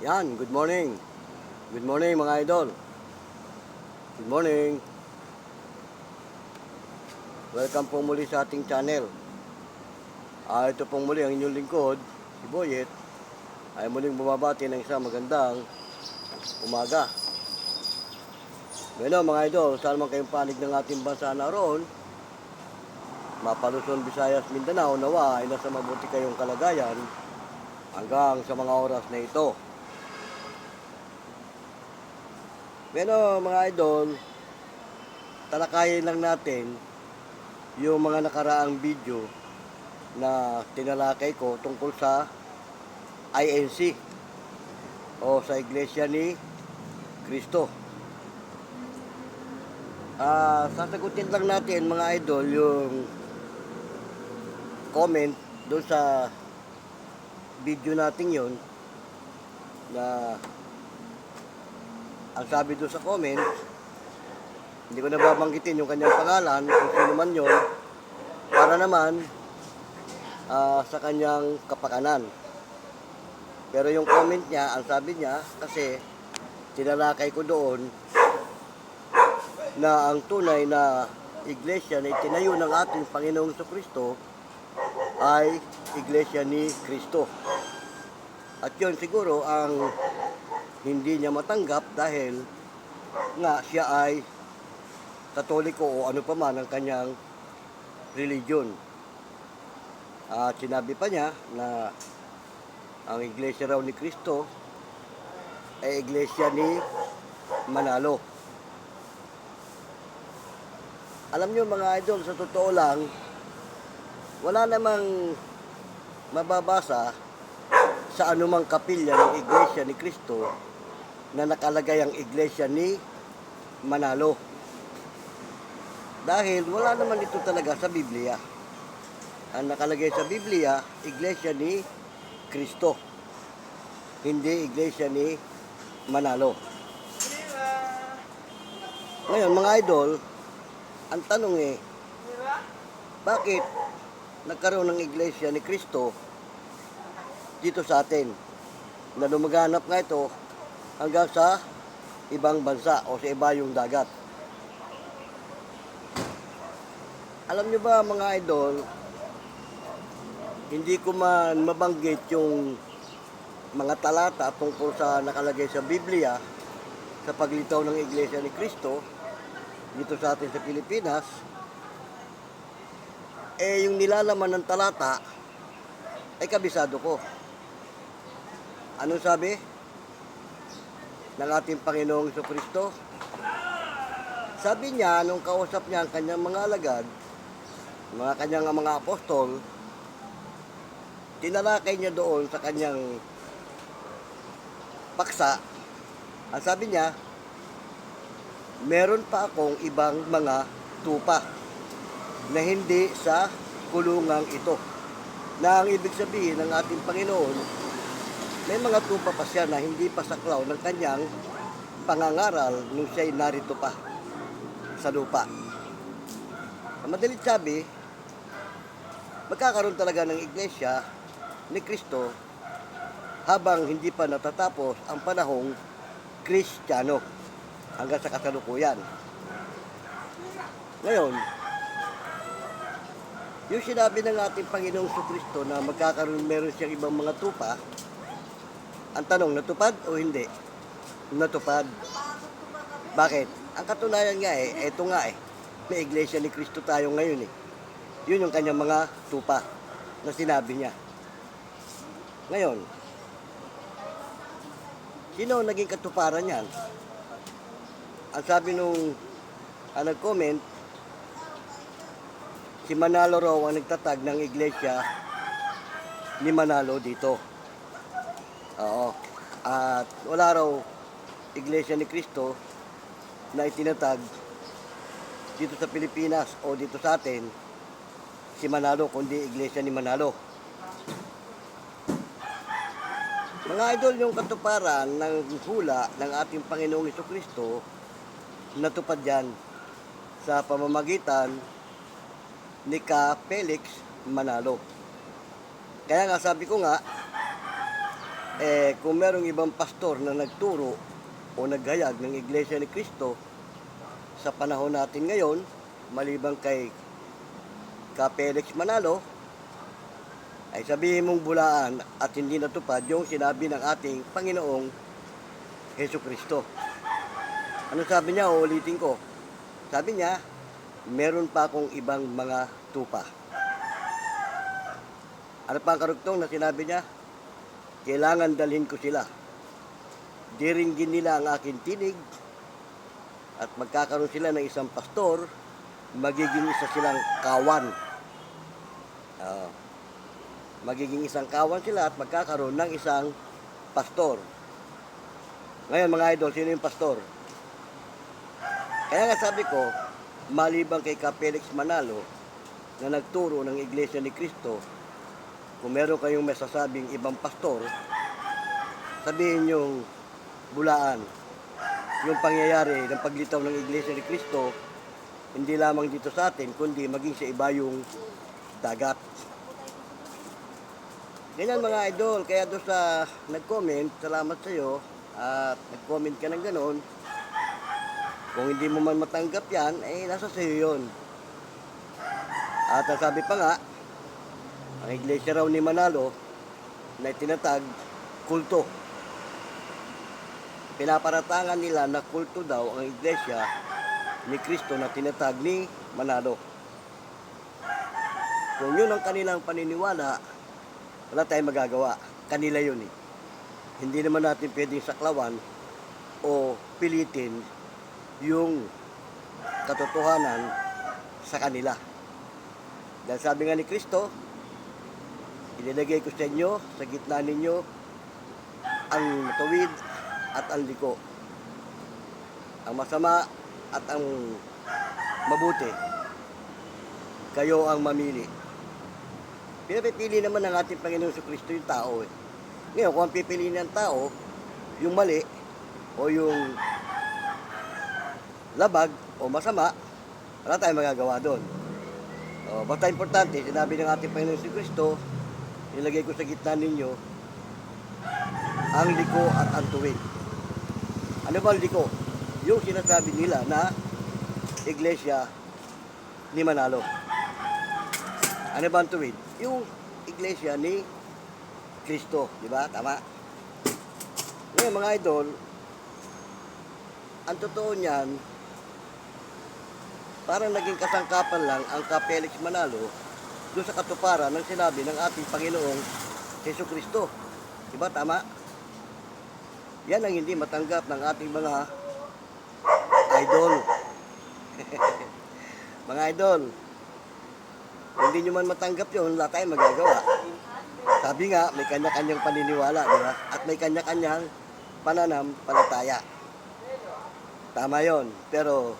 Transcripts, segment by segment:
Yan, good morning. Good morning mga idol. Good morning. Welcome po muli sa ating channel. Ah, ito pong muli ang inyong lingkod, si Boyet, ay muling bumabati ng isang magandang umaga. Bueno mga idol, saan man kayong panig ng ating bansa naroon, Mapaluson, Visayas, Mindanao, nawa ay nasa mabuti kayong kalagayan hanggang sa mga oras na ito. Pero mga idol, talakayin lang natin yung mga nakaraang video na tinalakay ko tungkol sa INC o sa Iglesia ni Cristo. Ah, sasagutin lang natin mga idol yung comment doon sa video natin yon na ang sabi doon sa comment hindi ko na babanggitin yung kanyang pangalan kung sino man yon para naman ah, sa kanyang kapakanan pero yung comment niya ang sabi niya kasi tinalakay ko doon na ang tunay na iglesia na itinayo ng ating Panginoong Kristo ay iglesia ni Kristo. At yun siguro ang hindi niya matanggap dahil nga siya ay katoliko o ano pa man ang kanyang religion. At sinabi pa niya na ang iglesia raw ni Kristo ay iglesia ni Manalo. Alam niyo mga idol, sa totoo lang, wala namang mababasa sa anumang kapilya ng iglesia ni Kristo na nakalagay ang iglesia ni Manalo. Dahil wala naman ito talaga sa Biblia. Ang nakalagay sa Biblia, iglesia ni Kristo. Hindi iglesia ni Manalo. Ngayon mga idol, ang tanong eh, bakit nagkaroon ng iglesia ni Kristo dito sa atin na lumaganap nga ito hanggang sa ibang bansa o sa iba yung dagat. Alam nyo ba mga idol, hindi ko man mabanggit yung mga talata tungkol sa nakalagay sa Biblia sa paglitaw ng iglesia ni Kristo dito sa atin sa Pilipinas eh yung nilalaman ng talata ay kabisado ko. Anong sabi? Ng ating Panginoong Kristo? Sabi niya, nung kausap niya ang kanyang mga alagad, mga kanyang mga apostol, tinalakay niya doon sa kanyang paksa. Ang sabi niya, meron pa akong ibang mga tupa na hindi sa kulungang ito. Na ang ibig sabihin ng ating Panginoon, may mga tupa pa siya na hindi pa saklaw ng kanyang pangangaral nung siya'y narito pa sa lupa. Sa madalit sabi, magkakaroon talaga ng iglesia ni Kristo habang hindi pa natatapos ang panahong Kristiyano hanggang sa kasalukuyan. Ngayon, yung sinabi ng ating Panginoong Kristo na magkakaroon meron siyang ibang mga tupa, ang tanong, natupad o hindi? Natupad. Bakit? Ang katunayan nga eh, eto nga eh, may iglesia ni Kristo tayo ngayon eh. Yun yung kanyang mga tupa na sinabi niya. Ngayon, sino ang naging katuparan niyan? Ang sabi nung ang nag-comment, si Manalo raw ang nagtatag ng iglesia ni Manalo dito. Oo. At wala raw iglesia ni Kristo na itinatag dito sa Pilipinas o dito sa atin si Manalo kundi iglesia ni Manalo. Mga idol, yung katuparan ng hula ng ating Panginoong Iso Kristo natupad yan sa pamamagitan ni Ka Felix Manalo. Kaya nga sabi ko nga, eh kung merong ibang pastor na nagturo o naghayag ng Iglesia ni Cristo sa panahon natin ngayon, maliban kay Ka Manalo, ay sabihin mong bulaan at hindi natupad yung sinabi ng ating Panginoong Heso Kristo. Ano sabi niya? Uulitin ko. Sabi niya, meron pa akong ibang mga tupa. Ano pa ang karugtong na sinabi niya? Kailangan dalhin ko sila. Diringgin nila ang aking tinig at magkakaroon sila ng isang pastor, magiging isa silang kawan. Oo. magiging isang kawan sila at magkakaroon ng isang pastor. Ngayon mga idol, sino yung pastor? Kaya nga sabi ko, maliban kay Ka Felix Manalo na nagturo ng Iglesia ni Cristo, kung meron kayong masasabing ibang pastor, sabihin yung bulaan, yung pangyayari ng paglitaw ng Iglesia ni Cristo, hindi lamang dito sa atin, kundi maging sa iba yung dagat. Ganyan mga idol, kaya doon sa nag-comment, salamat sa iyo at nag-comment ka ng ganon. Kung hindi mo man matanggap yan, eh nasa sa iyo yun. At ang sabi pa nga, ang iglesia raw ni Manalo na tinatag kulto. Pinaparatangan nila na kulto daw ang iglesia ni Kristo na tinatag ni Manalo. Kung yun ang kanilang paniniwala, wala tayong magagawa. Kanila yun eh. Hindi naman natin pwedeng saklawan o pilitin yung katotohanan sa kanila. Dahil sabi nga ni Kristo, ilinagay ko sa inyo, sa gitna ninyo, ang matuwid at ang liko. Ang masama at ang mabuti. Kayo ang mamili. Pinapipili naman ng ating Panginoon sa Kristo yung tao eh. Ngayon, kung ang pipiliin ng tao, yung mali o yung labag o masama, wala tayong magagawa doon. O, basta importante, sinabi ng ating Panginoon si Kristo, nilagay ko sa gitna ninyo ang liko at ang tuwid. Ano ba ang liko? Yung sinasabi nila na iglesia ni Manalo. Ano ba ang tuwid? Yung iglesia ni Kristo, di ba? Tama. Ngayon mga idol, ang totoo niyan, parang naging kasangkapan lang ang ka Felix Manalo doon sa katuparan ng sinabi ng ating Panginoong Heso Kristo. Di ba? Tama? Yan ang hindi matanggap ng ating mga idol. mga idol, hindi nyo man matanggap yun, wala tayong magagawa. Sabi nga, may kanya-kanyang paniniwala, di ba? At may kanya-kanyang pananampalataya. Tama yon Pero,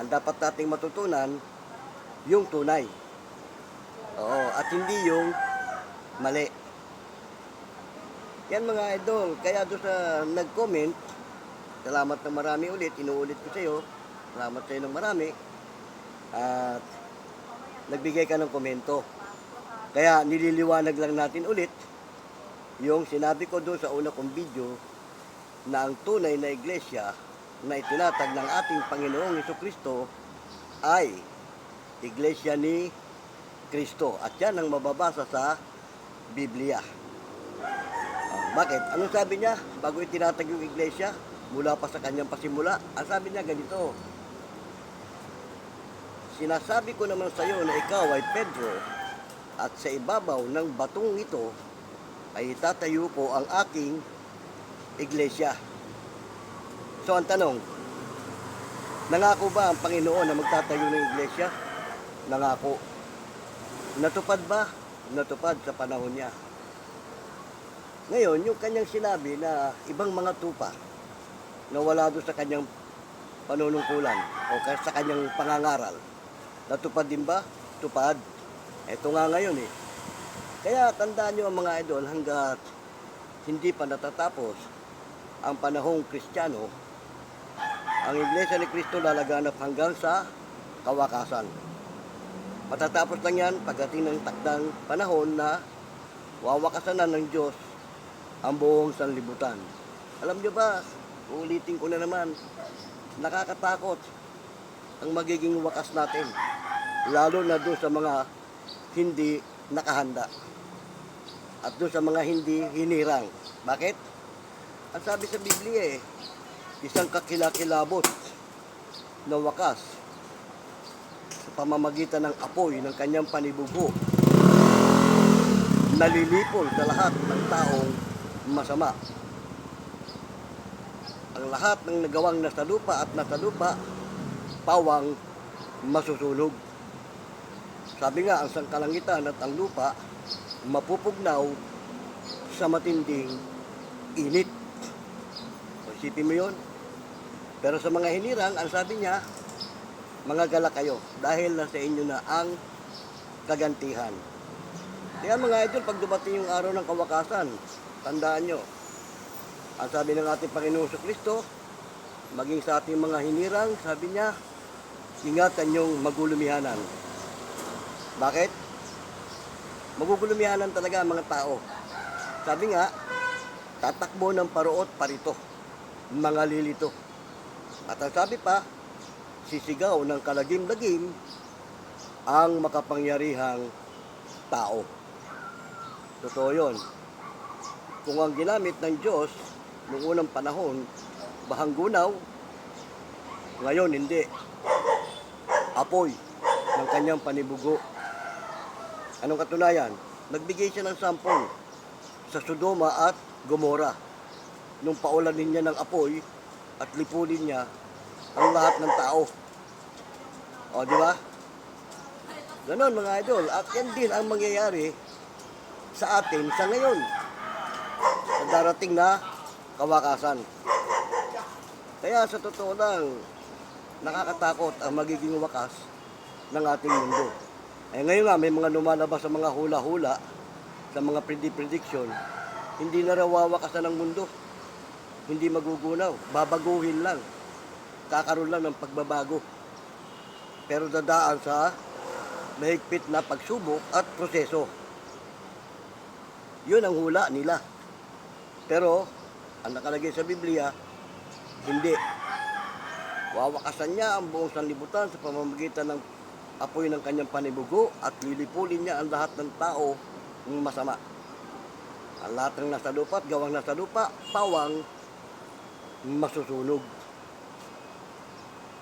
ang dapat nating matutunan, yung tunay. Oo, at hindi yung mali. Yan mga idol, kaya doon sa nag-comment, salamat ng marami ulit, inuulit ko sa iyo. Salamat sa iyo ng marami. At nagbigay ka ng komento. Kaya nililiwanag lang natin ulit yung sinabi ko doon sa una kong video na ang tunay na iglesia na itinatag ng ating Panginoong Kristo ay iglesia ni Kristo. At yan ang mababasa sa Biblia. Ah, bakit? Anong sabi niya bago itinatag yung iglesia? Mula pa sa kanyang pasimula. Ang sabi niya ganito, Sinasabi ko naman sa iyo na ikaw ay Pedro at sa ibabaw ng batong ito ay itatayo ko ang aking iglesia. So ang tanong, nangako ba ang Panginoon na magtatayo ng iglesia? Nangako. Natupad ba? Natupad sa panahon niya. Ngayon, yung kanyang sinabi na ibang mga tupa na wala doon sa kanyang panunungkulan o sa kanyang pangangaral, natupad din ba? Tupad. Ito nga ngayon eh. Kaya tandaan nyo ang mga idol hanggat hindi pa natatapos ang panahong kristyano, ang Iglesia ni Cristo lalaganap hanggang sa kawakasan. Matatapos lang yan pagdating ng takdang panahon na wawakasan na ng Diyos ang buong sanlibutan. Alam nyo ba, ulitin ko na naman, nakakatakot ang magiging wakas natin. Lalo na doon sa mga hindi nakahanda. At doon sa mga hindi hinirang. Bakit? Ang sabi sa Biblia eh, isang kakilakilabot na wakas pamamagitan ng apoy ng kanyang panibugo nalilipol sa lahat ng taong masama. Ang lahat ng nagawang nasa lupa at nasa lupa, pawang masusunog. Sabi nga, ang sangkalangitan at ang lupa, mapupugnaw sa matinding init. Isipin mo yun. Pero sa mga hinirang, ang sabi niya, mga kayo dahil nasa inyo na ang kagantihan. Kaya mga idol, pag dumating yung araw ng kawakasan, tandaan nyo, ang sabi ng ating Panginoong Hesus Kristo, maging sa ating mga hinirang, sabi niya, ingatan yung magulumihanan. Bakit? Magugulumihanan talaga ang mga tao. Sabi nga, tatakbo ng paruot parito, mga lilito. At ang sabi pa, sisigaw ng kalagim-lagim ang makapangyarihang tao. Totoo yun. Kung ang ginamit ng Diyos noong unang panahon, bahanggunaw, ngayon hindi. Apoy ng kanyang panibugo. Anong katunayan? Nagbigay siya ng sampol sa Sodoma at Gomora. Nung paulanin niya ng apoy at lipunin niya ang lahat ng tao. O, di ba? Ganon mga idol. At yan din ang mangyayari sa atin sa ngayon. Sa darating na kawakasan. Kaya sa totoo lang, nakakatakot ang magiging wakas ng ating mundo. Eh ngayon nga, may mga lumalabas sa mga hula-hula, sa mga prediction, hindi na raw wawakasan ng mundo. Hindi magugunaw. Babaguhin lang. Kakaroon lang ng pagbabago. Pero dadaan sa mahigpit na pagsubok at proseso. Yun ang hula nila. Pero, ang nakalagay sa Biblia, hindi. Wawakasan niya ang buong sanlibutan sa pamamagitan ng apoy ng kanyang panibugo at lilipulin niya ang lahat ng tao ng masama. Ang lahat ng nasa lupa at gawang nasa lupa, pawang masusunog.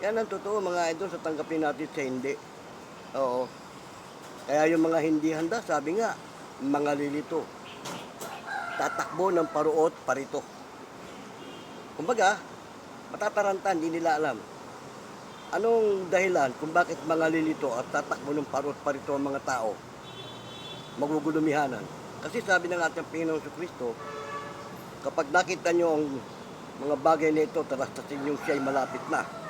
Yan ang totoo mga idol sa tanggapin natin sa hindi. Oo. Kaya yung mga hindi handa, sabi nga, mga lilito. Tatakbo ng paruot parito. Kumbaga, matataranta, hindi nila alam. Anong dahilan kung bakit mga lilito at tatakbo ng paruot parito ang mga tao? Magugulumihanan. Kasi sabi ng ating Panginoon sa Kristo, kapag nakita nyo ang mga bagay na ito, talastasin yung siya'y malapit na.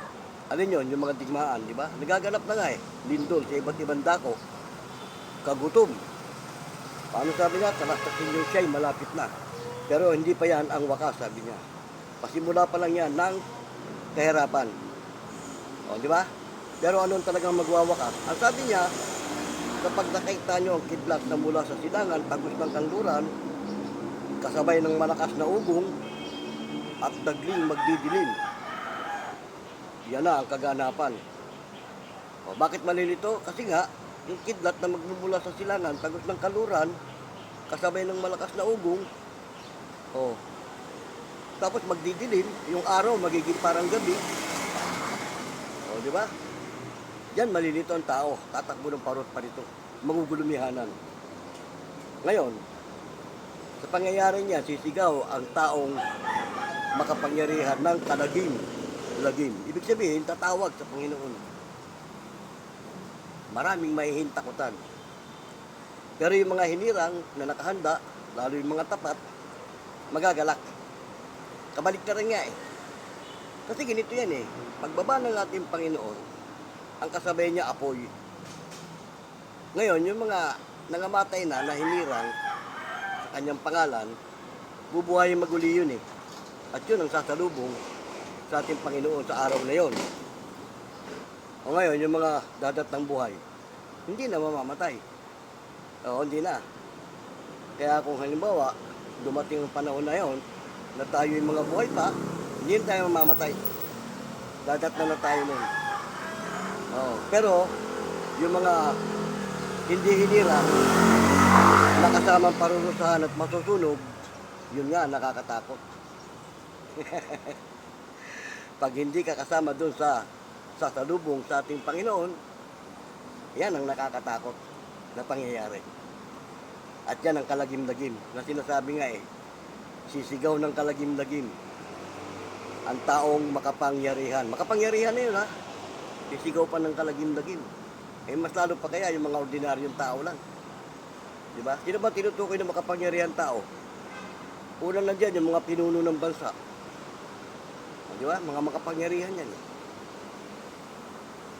Alin yun, yung mga digmaan, di ba? Nagaganap na nga eh, lindol sa iba't ibang dako, kagutom. Paano sabi nga, talastasin yung siya'y malapit na. Pero hindi pa yan ang wakas, sabi niya. Pasimula pa lang yan ng kahirapan. O, di ba? Pero anong talagang magwawakas? Ang sabi niya, kapag nakita nyo ang kidlat na mula sa silangan, tagos ng kanluran, kasabay ng malakas na ugong, at dagling magdidilim. Yan na ang kaganapan. O, bakit malilito? Kasi nga, yung kidlat na magmumula sa silangan, tagos ng kaluran, kasabay ng malakas na ugong, o, tapos magdidilim, yung araw magiging parang gabi. O, di ba? Yan, malilito ang tao. Tatakbo ng parot pa rito. Magugulumihanan. Ngayon, sa pangyayari niya, sisigaw ang taong makapangyarihan ng kalagim. Lagim. Ibig sabihin, tatawag sa Panginoon. Maraming mahihintakutan. Pero yung mga hinirang na nakahanda, lalo yung mga tapat, magagalak. Kabalik na rin nga eh. Kasi ganito yan eh. Pagbaba ng ating Panginoon, ang kasabay niya apoy. Ngayon, yung mga nangamatay na, na hinirang sa kanyang pangalan, bubuhayin maguli yun eh. At yun ang sasalubong sa ating Panginoon sa araw na yon. O ngayon, yung mga dadat ng buhay, hindi na mamamatay. Oo, hindi na. Kaya kung halimbawa, dumating ang panahon na yon, na tayo yung mga buhay pa, hindi na tayo mamamatay. Dadat na na tayo nun. Oh, pero, yung mga hindi hinira, nakasamang parurusahan at masusunog, yun nga, nakakatakot. Pag hindi ka kasama doon sa sasalubong sa ating Panginoon, yan ang nakakatakot na pangyayari. At yan ang kalagim-lagim na sinasabi nga eh, sisigaw ng kalagim-lagim ang taong makapangyarihan. Makapangyarihan na yun ha, sisigaw pa ng kalagim-lagim. Eh mas lalo pa kaya yung mga ordinaryong tao lang. Di ba? Sino ba tinutukoy ng makapangyarihan tao? Unang nandiyan yung mga pinuno ng bansa. Di ba? Mga makapangyarihan yan. eh.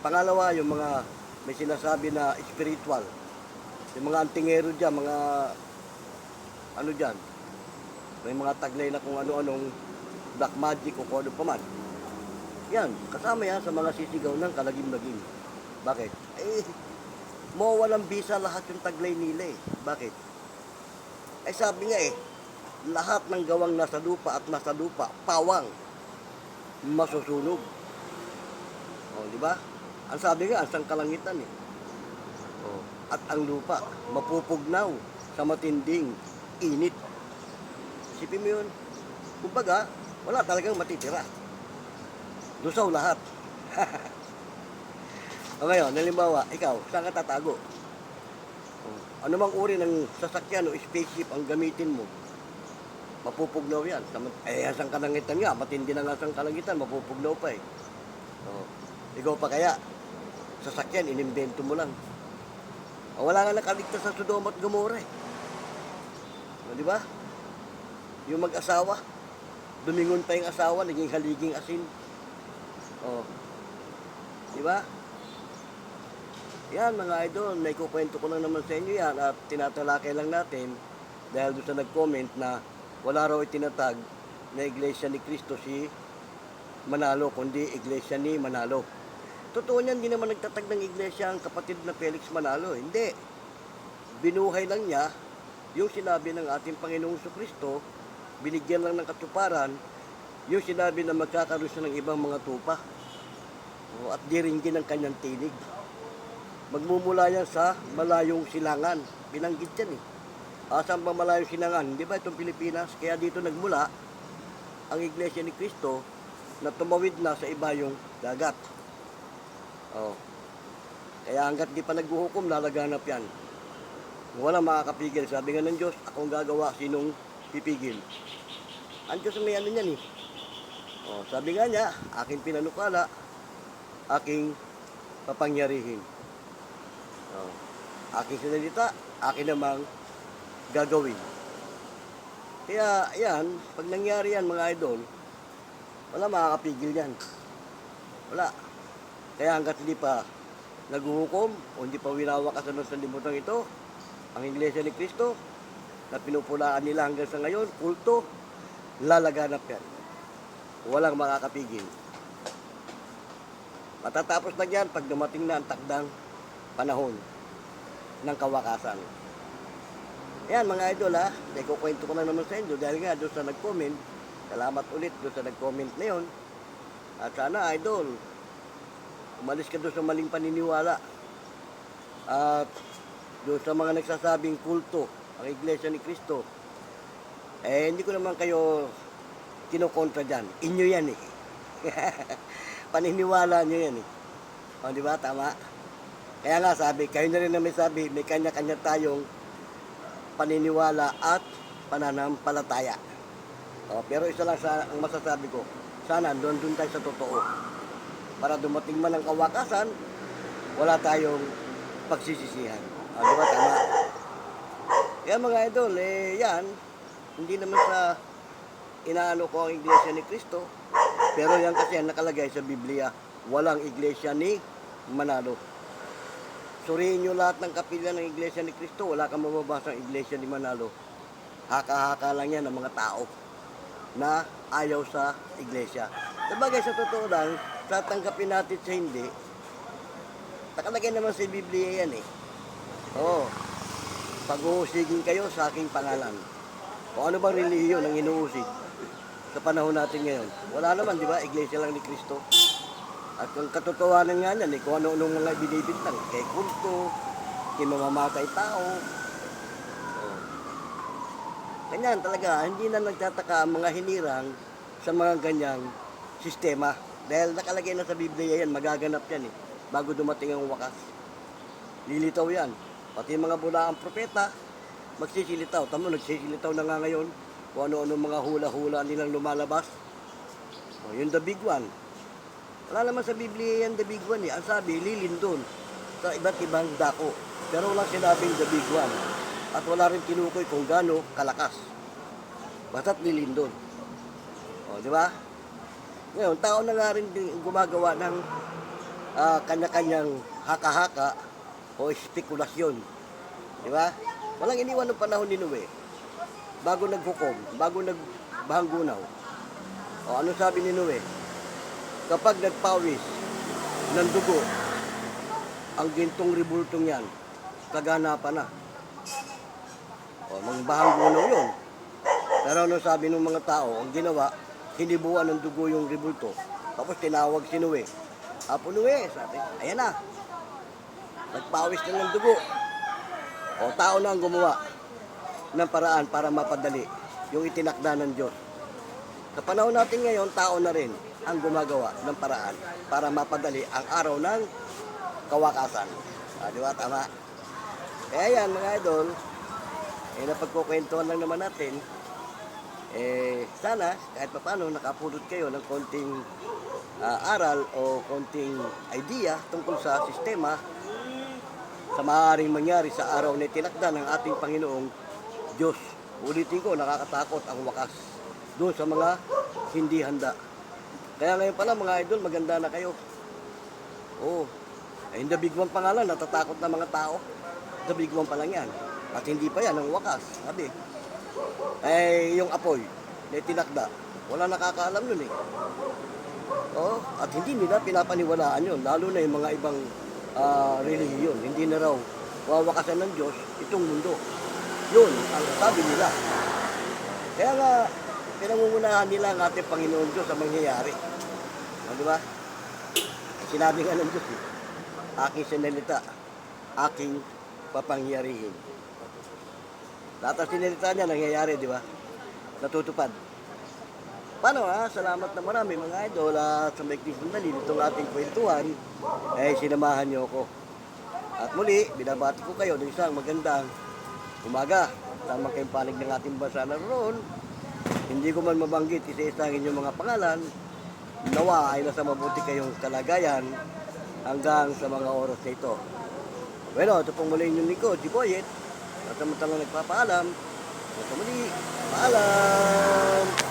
Pangalawa, yung mga may sinasabi na spiritual. Yung mga antingero dyan, mga ano dyan, may mga taglay na kung ano-anong black magic o kung ano pa man. Yan, kasama yan sa mga sisigaw ng kalagim-lagim. Bakit? Eh, mawawalang bisa lahat yung taglay nila eh. Bakit? Eh sabi nga eh, lahat ng gawang nasa lupa at nasa lupa, pawang, masusunog. O, di ba? Ang sabi nga, ang sangkalangitan eh. O, at ang lupa, mapupugnaw sa matinding init. Isipin mo yun. Kumbaga, wala talagang matitira. Lusaw lahat. o ngayon, halimbawa, ikaw, saan ka tatago? O, ano mang uri ng sasakyan o spaceship ang gamitin mo? Mapupugnaw yan. Eh, ang kalangitan nga, matindi na nga ang kalangitan, mapupugnaw pa eh. O, ikaw pa kaya, sasakyan, inimbento mo lang. O, wala nga nakaligtas sa Sodoma at Gomorra eh. O, di ba? Yung mag-asawa, dumingon pa yung asawa, naging haliging asin. O, di ba? Yan mga idol, may kukwento ko lang naman sa inyo yan at tinatalakay lang natin dahil doon sa nag-comment na wala raw itinatag na iglesia ni Kristo si Manalo, kundi iglesia ni Manalo. Totoo niyan, hindi naman nagtatag ng iglesia ang kapatid na Felix Manalo. Hindi. Binuhay lang niya yung sinabi ng ating Panginoong Kristo, binigyan lang ng katuparan, yung sinabi na magkakaroon siya ng ibang mga tupa. O, At diringgin ang kanyang tinig. Magmumula yan sa malayong silangan. Binanggit yan eh. Asan ba malayong silangan? Di ba itong Pilipinas? Kaya dito nagmula ang Iglesia ni Cristo na tumawid na sa ibayong dagat. Oh. Kaya hanggat di pa naghuhukom, lalaganap yan. Wala makakapigil. Sabi nga ng Diyos, akong gagawa, sinong pipigil? Ang Diyos may ano niyan eh. Oh, sabi nga niya, aking pinanukala, aking papangyarihin. Oh, aking sinalita, akin namang gagawin. Kaya yan, pag nangyari yan mga idol, wala makakapigil yan. Wala. Kaya hanggat hindi pa naghuhukom o hindi pa winawakasan ng sanlibutan ito, ang Iglesia ni Cristo, na pinupulaan nila hanggang sa ngayon, kulto, lalaganap yan. Walang makakapigil. Matatapos na yan pag dumating na ang takdang panahon ng kawakasan. Yan mga idol ha, may kukwento ko na naman sa inyo dahil nga doon sa nag-comment, salamat ulit doon sa nag-comment na yun. At sana idol, umalis ka doon sa maling paniniwala. At doon sa mga nagsasabing kulto, ang Iglesia ni Cristo, eh hindi ko naman kayo kinukontra dyan. Inyo yan eh. Paniniwala nyo yan eh. O, di ba? Tama. Kaya nga sabi, kayo na rin na may sabi, may kanya-kanya tayong paniniwala at pananampalataya. O, pero isa lang sa, ang masasabi ko, sana doon doon tayo sa totoo. Para dumating man ang kawakasan, wala tayong pagsisisihan. O, di ba? Tama. Yan mga idol, eh yan, hindi naman sa inaano ko ang iglesia ni Kristo, pero yan kasi ang nakalagay sa Biblia, walang iglesia ni Manalo. Suriin nyo lahat ng kapilya ng iglesia ni Kristo, wala kang mababasa ang iglesia ni Manalo. Haka-haka lang yan ng mga tao na ayaw sa iglesia. Sabagay sa totoo lang, tatanggapin natin sa hindi, nakalagay naman sa Biblia yan eh. Oo. Pag-uusigin kayo sa aking pangalan. Kung ano bang relihiyon ang inuusig sa panahon natin ngayon? Wala naman, di ba? Iglesia lang ni Kristo. At kung katotohanan nga yan, eh, kung ano-anong mga binibintang, kay kulto, kay mamamatay tao. Oh. Ganyan talaga, hindi na nagtataka ang mga hinirang sa mga ganyang sistema. Dahil nakalagay na sa Biblia yan, magaganap yan eh, bago dumating ang wakas. Lilitaw yan. Pati mga bulaang propeta, magsisilitaw. Tamo, nagsisilitaw na nga ngayon kung ano-ano mga hula-hula nilang lumalabas. O, yung the big one. Wala naman sa Biblia yan the big one eh. Ang sabi, lilindon sa iba't ibang dako. Pero walang sinabing the big one. At wala rin tinukoy kung gaano kalakas. Basta't lilindon. O, di ba? Ngayon, tao na nga rin gumagawa ng ah, kanya-kanyang haka-haka o spekulasyon. Di ba? Walang iniwan ng panahon ni Noe. Bago naghukom, bago nagbahanggunaw. O ano sabi ni Noe? Kapag nagpawis ng dugo, ang gintong ribultong yan, kaganapan na. O, nang bahanggunaw yun. Pero ano sabi ng mga tao, ang ginawa, hinibuan ng dugo yung ribulto. Tapos tinawag si Noe. Apo Noe, sabi, ayan na. Nagpawis na ng dugo. O tao na ang gumawa ng paraan para mapadali yung itinakda ng Diyos. Sa panahon natin ngayon, tao na rin ang gumagawa ng paraan para mapadali ang araw ng kawakasan. Ah, di ba? Tama. Kaya yan, mga idol, eh, napagkukwentuhan lang naman natin, eh, sana, kahit pa paano, nakapulot kayo ng konting ah, aral o konting idea tungkol sa sistema sa maaaring mangyari sa araw na tinakda ng ating Panginoong Diyos. Ulitin ko, nakakatakot ang wakas doon sa mga hindi handa. Kaya ngayon pala mga idol, maganda na kayo. Oo. Eh, the big one pa nga lang, natatakot na mga tao. One pa lang yan. At hindi pa yan ang wakas. Sabi. Eh, yung apoy na tinakda, wala nakakaalam nun eh. Oo. At hindi nila pinapaniwalaan yun, lalo na yung mga ibang ah, relihiyon. Hindi na raw wawakasan ng Diyos itong mundo. Yun ang sabi nila. Kaya nga, pinangungunahan nila ang ating Panginoon Diyos sa mangyayari. O, di ba? Sinabi nga ng Diyos, eh, aking sinalita, aking papangyarihin. Lahat ng sinalita niya, nangyayari, di ba? Natutupad. Paano ha? Salamat na marami mga idol at sa Maikling Sandali itong ating kwentuhan eh sinamahan niyo ako. At muli, binabati ko kayo ng isang magandang umaga. Tama kayong panig ng ating bansa na roon. Hindi ko man mabanggit isa-isa ang inyong mga pangalan. Nawa ay nasa mabuti kayong kalagayan hanggang sa mga oras na ito. Bueno, ito pong muli inyong lingkod, si Boyet. At samantalang nagpapaalam. Sa muli, paalam!